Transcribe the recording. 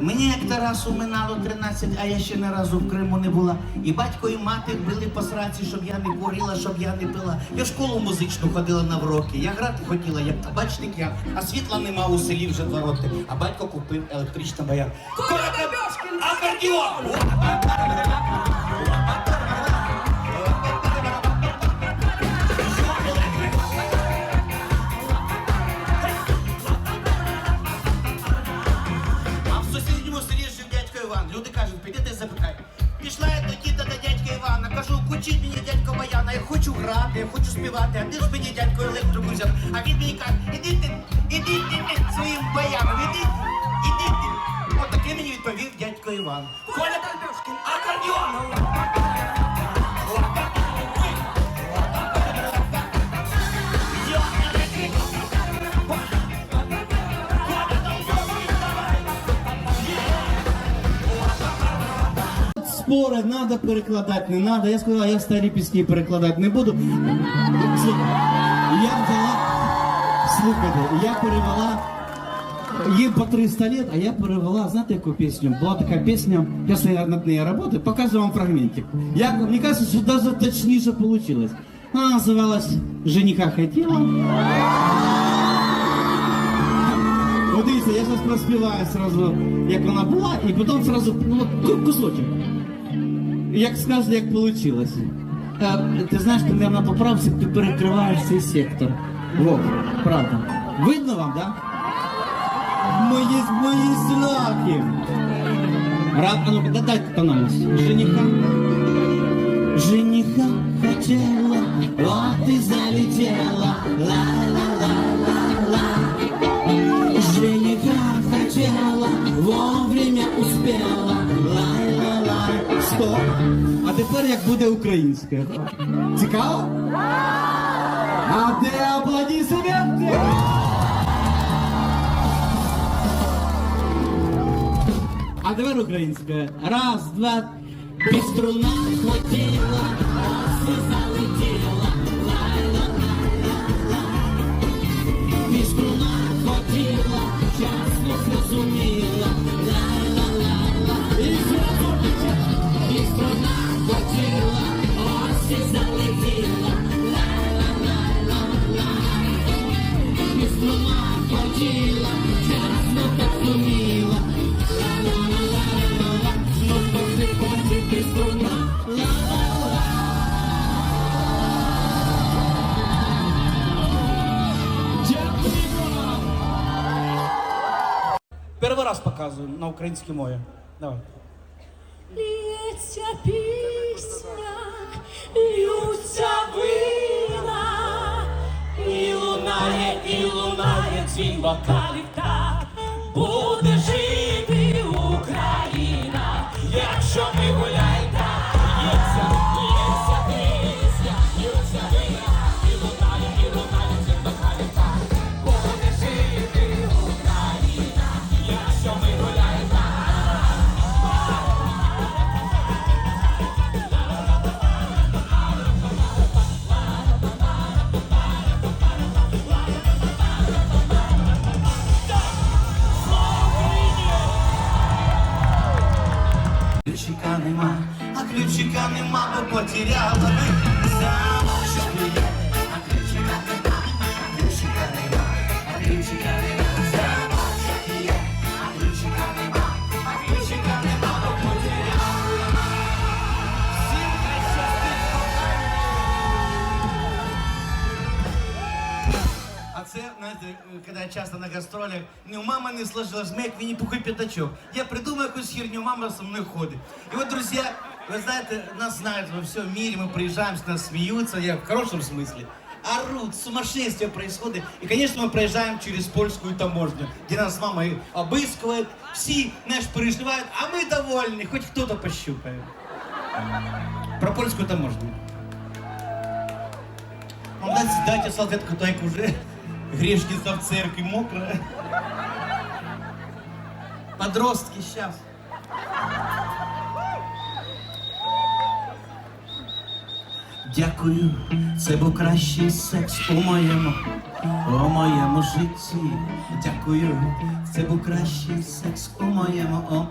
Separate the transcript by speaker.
Speaker 1: Мені як Тарасу минало 13, а я ще не разу в Криму не була. І батько, і мати били по сраці, щоб я не курила, щоб я не пила. Я в школу музичну ходила на вроки. Я грати хотіла, як табачник я. А світла нема у селі вже два роки. А батько купив електричний бояр. А піди ти запитай. Пішла я до діда до дядька Івана. Кажу, кучіть мені дядько Баяна. Я хочу грати, я хочу співати, а де ж мені дядько електрику взяв? А він мені каже, іди ти, іди ти ти своїм баяном, іди, іди ти. Отакий мені відповів дядько Іван. Коля Дальбешкін, акордіон!
Speaker 2: Спори, надо перекладати, не надо. Я сказала, я старі пісні перекладати не буду. Я взяла, слухайте, я перевела їм по 300 лет, а я перевела, знаєте, яку пісню? Була така пісня, зараз я над нею працюю, показую вам фрагментик. Я, мені кажется, що даже точніше получилось. Вона називалась «Жениха хотіла». Вот дивіться, я зараз проспіваю сразу, як вона була, і потім сразу ну, от ку- кусочок. Як скажете, як вийшло. Ти знаєш, коли я на поправці, ти перекриваєш цей сектор. Вот, правда. Видно вам, да? Мої, мої знаки. Рад, а ну, да, дайте тональність. Жениха. Жениха хотела, вот и залетела. Ла-ла-ла-ла-ла. А тепер як буде українське? Цікаво? А де аплодисменти? А тепер українське. Раз, два. Без струна хотіла, і залетіла. Мій струна хотіла, час не зрозуміла.
Speaker 1: Перший раз показую на українській мові. Давай.
Speaker 3: Лється пісня, лються вина, і лунає, і лунає дзвін вокалів так,
Speaker 1: Ключика нема, а ключика нема, бо потеряла ви замок, що. А ключика нема, а ключика нема, а ключика нема, А це, знаєте, коли я часто на гастролях, ну, у мами не сложилось, ми як Вінні-Пух і п'ятачок. Я придумаю якусь херню, мама со мною ходить. І от, друзі, ви знаєте, нас знають во всем мире, мы приезжаем, с нас смеются, я в хорошем смысле. Орут, сумасшествие происходит. И, конечно, мы проезжаем через польскую таможню, где нас мама и обыскивает, все, знаешь, переживают, а мы довольны, хоть кто-то пощупает. Про польскую таможню. Он дайте, дайте салфетку, так уже Грешница в церкви мокрая. Подростки сейчас. Дякую, це був кращий секс у моєму, у моєму житті. Дякую, це був кращий секс у моєму. О.